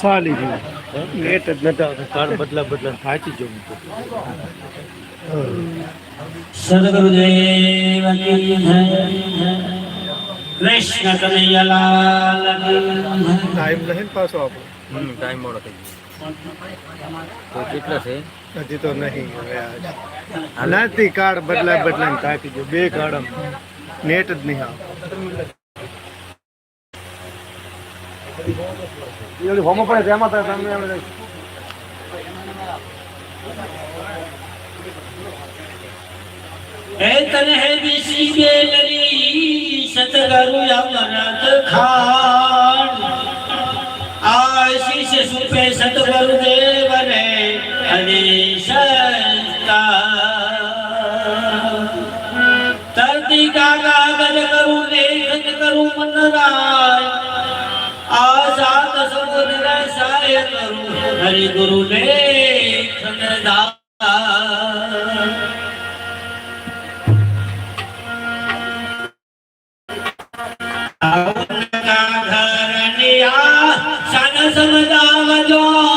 સાલી ગયું નેટ જ નથી આવતું કાર્ડ બદલા બદલા સાચી જો સદગુરુદેવ કૃષ્ણ કનૈયાલાલ ટાઈમ નહીં પાછો આપણો હમ ટાઈમ મોડો થઈ ગયો. તો કેટલા છે? હજી તો નહીં હવે આ નથી કાર્ડ બદલાય બદલાય થાકી ગયો. બે કાર્ડ આમ નેટ જ નહીં આવે હોમો પડે તેમાં તમે હે તને હે બીસી બેલરી, સતગરુ અમરત ખાન. આશીષ સુપે સતગરુ દેવ રે હરે સંતા તરતી કાગા ગજ કરું લેખન કરું મન સમુદ્ર સાય કરું હરિ ગુરુ લેખન દા ધરણિયા સન સમદા